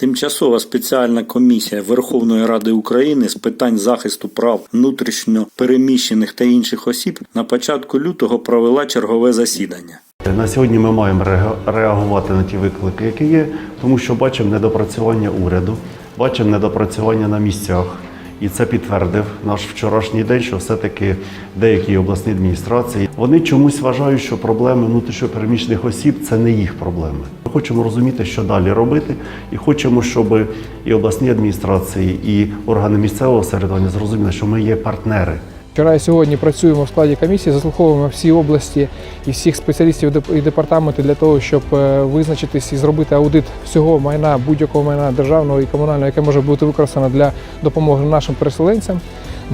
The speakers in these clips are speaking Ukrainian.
Тимчасова спеціальна комісія Верховної Ради України з питань захисту прав внутрішньо переміщених та інших осіб на початку лютого провела чергове засідання. На сьогодні ми маємо реагувати на ті виклики, які є, тому що бачимо недопрацювання уряду, бачимо недопрацювання на місцях. І це підтвердив наш вчорашній день, що все-таки деякі обласні адміністрації вони чомусь вважають, що проблеми внутрішньопереміщених осіб це не їх проблеми. Хочемо розуміти, що далі робити, і хочемо, щоб і обласні адміністрації, і органи місцевого самоврядування зрозуміли, що ми є партнери. Вчора і сьогодні працюємо в складі комісії, заслуховуємо всі області і всіх спеціалістів і департаменти для того, щоб е, визначитись і зробити аудит всього майна, будь-якого майна державного і комунального, яке може бути використано для допомоги нашим переселенцям.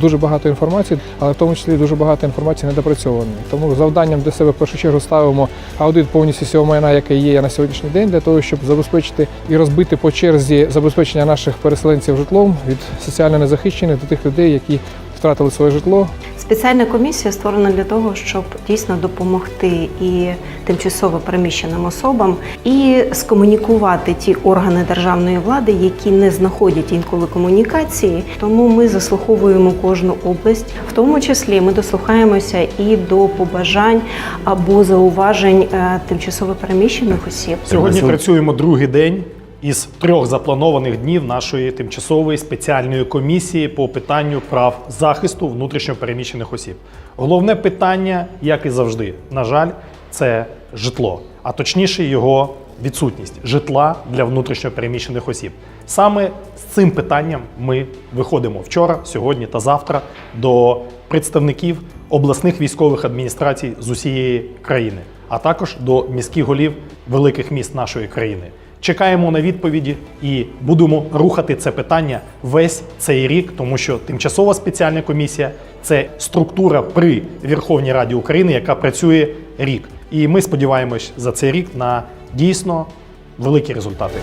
Дуже багато інформації, але в тому числі дуже багато інформації недопрацьованої. Тому завданням для себе в першу чергу ставимо аудит повністю всього майна, яке є на сьогоднішній день, для того, щоб забезпечити і розбити по черзі забезпечення наших переселенців житлом від соціально незахищених до тих людей, які втратили своє житло, Спеціальна комісія створена для того, щоб дійсно допомогти і тимчасово переміщеним особам, і скомунікувати ті органи державної влади, які не знаходять інколи комунікації. Тому ми заслуховуємо кожну область, в тому числі ми дослухаємося і до побажань або зауважень е, тимчасово переміщених осіб. Сьогодні Сьогодні- працюємо другий день із трьох запланованих днів нашої тимчасової спеціальної комісії по питанню прав захисту внутрішньопереміщених осіб. Головне питання, як і завжди, на жаль, це житло, а точніше його відсутність житла для внутрішньопереміщених осіб. Саме з цим питанням ми виходимо вчора, сьогодні та завтра до представників обласних військових адміністрацій з усієї країни, а також до міських голів великих міст нашої країни. Чекаємо на відповіді і будемо рухати це питання весь цей рік, тому що тимчасова спеціальна комісія це структура при Верховній Раді України, яка працює рік. І ми сподіваємось за цей рік на дійсно великі результати.